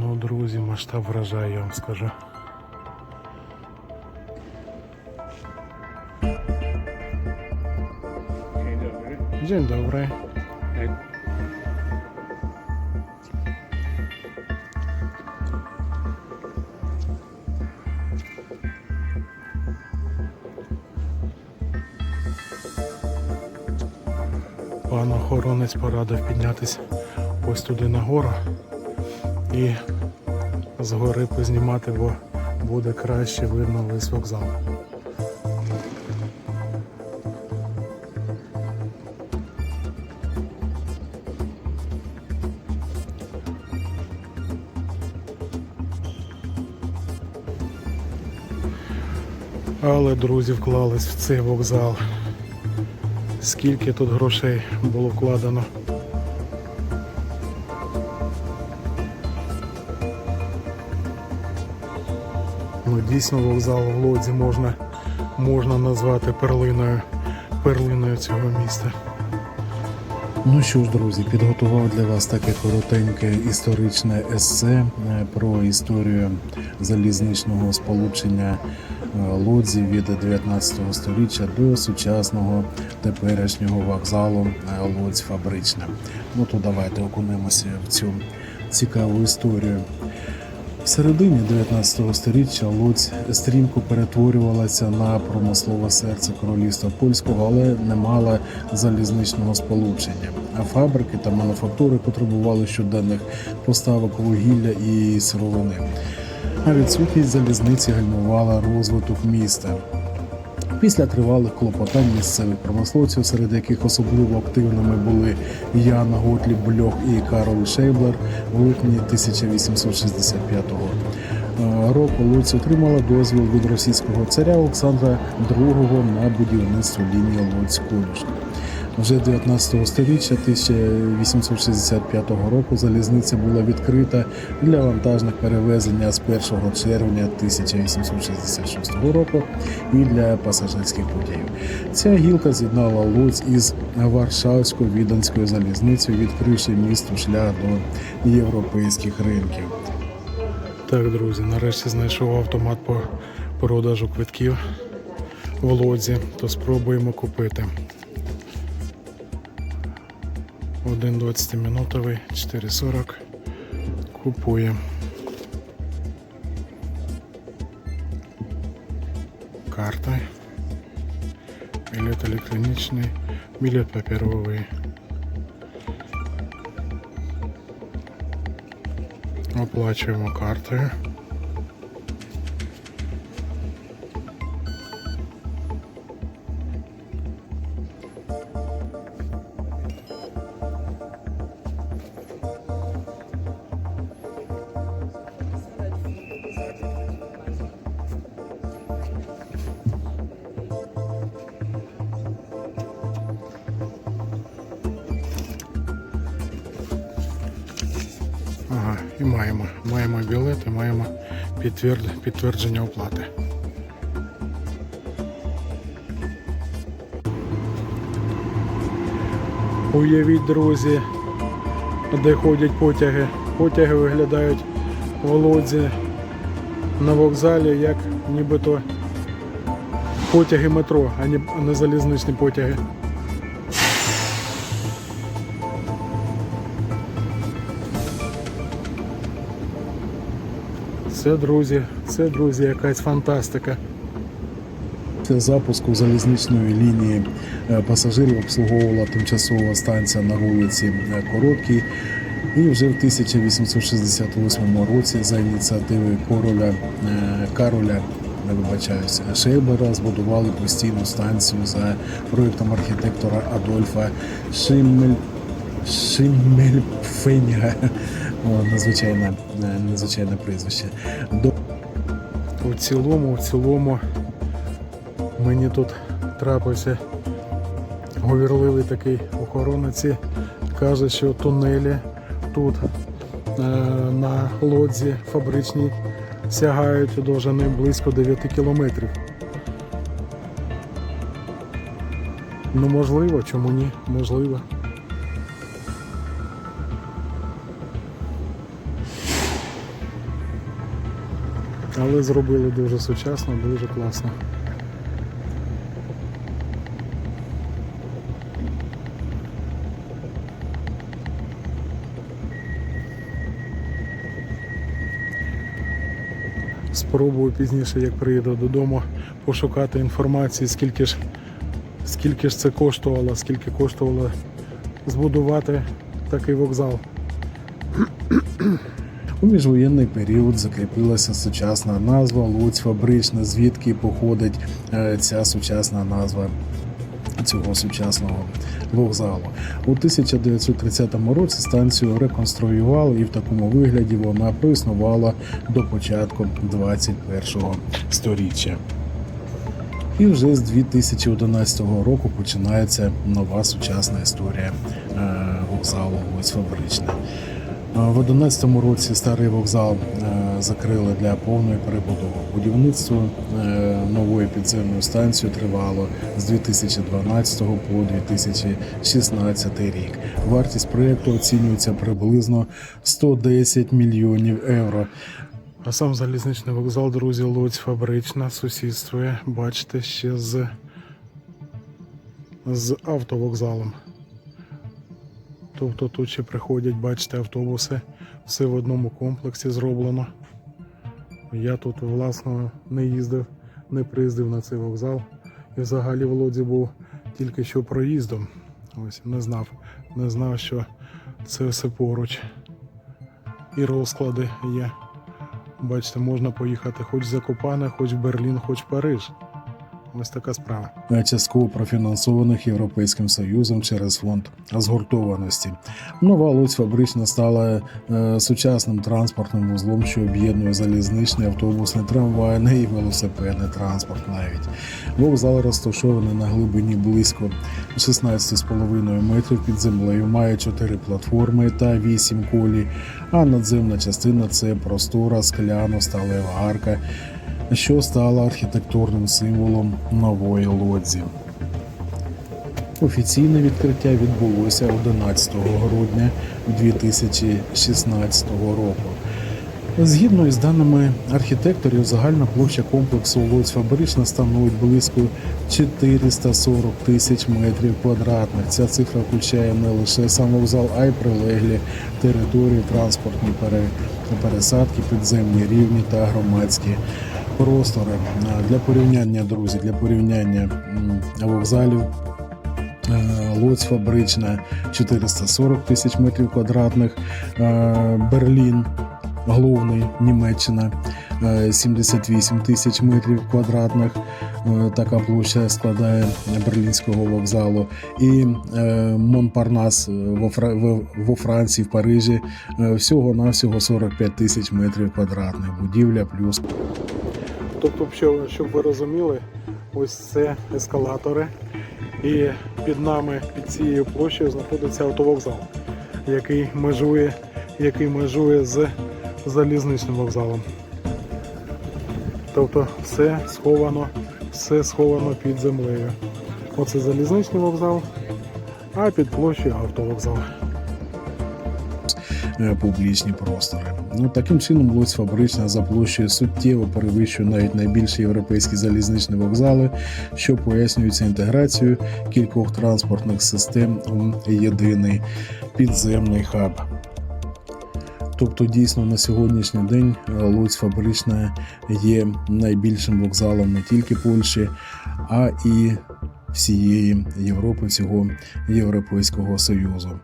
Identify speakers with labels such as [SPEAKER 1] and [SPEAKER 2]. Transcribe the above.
[SPEAKER 1] друзі, масштаб вражає, я вам скажу.
[SPEAKER 2] Dzień dobry.
[SPEAKER 1] Пан охоронець порадив піднятися ось туди нагору і згори познімати, бо буде краще видно весь вокзал. Але друзі вклались в цей вокзал. Скільки тут грошей було вкладено. Дійсно вокзал в Лодзі можна, можна назвати перлиною, перлиною цього міста. Ну що ж, друзі, підготував для вас таке коротеньке історичне есе е, про історію залізничного сполучення е, Лодзі від 19 століття до сучасного теперішнього вокзалу е, Лодзь Фабрична. Ну то давайте окунемося в цю цікаву історію. В середині 19 століття Луць стрімко перетворювалася на промислове серце королівства польського, але не мала залізничного сполучення. А фабрики та мануфактури потребували щоденних поставок вугілля і сировини. А відсутність залізниці гальмувала розвиток міста. Після тривалих клопотань місцевих промисловців, серед яких особливо активними були Яна Готлі Бльох і Карл Шейблер, в липні 1865 е, року Луць отримала дозвіл від російського царя Олександра II на будівництво лінії Луць-Конюшка. Вже 19 століття 1865 року залізниця була відкрита для вантажних перевезень з 1 червня 1866 року і для пасажирських путів. Ця гілка з'єднала Луць із Варшавською віданською залізницею, відкривши місту шлях до європейських ринків. Так, друзі, нарешті знайшов автомат по продажу квитків в Лодзі, то спробуємо купити. Один 20-минутовий, 4,40. Купуємо. Карта. Білет електронічний, білет паперовий. Оплачуємо картою. Ага, і маємо. Маємо білет і маємо підтверд... підтвердження оплати. Уявіть, друзі, де ходять потяги. Потяги виглядають в Лодзі на вокзалі, як нібито потяги метро, а не залізничні потяги. Це, друзі, це, друзі, якась фантастика. Після запуску залізничної лінії е, пасажирів обслуговувала тимчасова станція на вулиці е, Короткій. І вже в 1868 році за ініціативи короля е, Кароля не вибачаюся, Шейбера збудували постійну станцію за проєктом архітектора Адольфа Шиммель Шиммельфеніга. Надзвичайне, е, надзвичайне прізвище. До... У цілому, в цілому мені тут трапився говірливий такий охоронець. Каже, що тунелі тут е, на лодзі фабричній сягають довжини близько 9 кілометрів. Ну можливо, чому ні? Можливо.
[SPEAKER 2] Але зробили дуже сучасно, дуже класно. Спробую пізніше, як приїду додому, пошукати інформацію, скільки ж, скільки ж це коштувало, скільки коштувало збудувати такий вокзал.
[SPEAKER 1] У міжвоєнний період закріпилася сучасна назва Луць Фабрична, звідки походить е, ця сучасна назва цього сучасного вокзалу. У 1930 році станцію реконструювали і в такому вигляді вона проіснувала до початку 21-го сторіччя. І вже з 2011 року починається нова сучасна історія е, вокзалу Луць Фабрична. В 2011 році старий вокзал е, закрили для повної перебудови. Будівництво е, нової підземної станції тривало з 2012 по 2016 рік. Вартість проєкту оцінюється приблизно 110 мільйонів євро.
[SPEAKER 2] А сам залізничний вокзал, друзі, Луць фабрична, сусідствує, бачите, ще з, з автовокзалом. Тобто тут ще приходять, бачите, автобуси, все в одному комплексі зроблено. Я тут власно не їздив, не приїздив на цей вокзал. І взагалі в Лодзі був тільки що проїздом. Ось не знав, не знав, що це все поруч. І розклади є. Бачите, можна поїхати хоч в Закопане, хоч в Берлін, хоч в Париж. Ось така справа.
[SPEAKER 1] частково профінансованих Європейським Союзом через фонд згуртованості. Нова Луць фабрична стала е, сучасним транспортним вузлом, що об'єднує залізничний, автобусний, трамвайний і велосипедний транспорт. Навіть вокзал розташований на глибині близько 16,5 метрів під землею, має 4 платформи та 8 колій. А надземна частина це простора скляно-сталева арка що стала архітектурним символом нової лодзі. Офіційне відкриття відбулося 11 грудня 2016 року. Згідно із даними архітекторів, загальна площа комплексу Лодзь Фабрична становить близько 440 тисяч метрів квадратних. Ця цифра включає не лише сам вокзал, а й прилеглі території, транспортні пересадки, підземні рівні та громадські простори. Для порівняння, друзі, для порівняння вокзалів Лоць фабрична 440 тисяч метрів квадратних, Берлін головний Німеччина е, 78 тисяч метрів квадратних. Така площа складає берлінського вокзалу. І е, Монпарнас е, во, Фра- во- во Франції, в Парижі е, всього-навсього 45 тисяч метрів квадратних. Будівля плюс
[SPEAKER 2] Тобто, щоб, ви розуміли, ось це ескалатори. І під нами, під цією площею, знаходиться автовокзал, який межує, який межує з залізничним вокзалом. Тобто все сховано, все сховано під землею. Оце залізничний вокзал, а під площею автовокзал.
[SPEAKER 1] Публічні простори. Ну, таким чином, Луць фабрична за площею суттєво перевищує навіть найбільші європейські залізничні вокзали, що пояснюється інтеграцією кількох транспортних систем у єдиний підземний хаб. Тобто, дійсно на сьогоднішній день Луць фабрична є найбільшим вокзалом не тільки Польщі, а і всієї Європи, всього Європейського Союзу.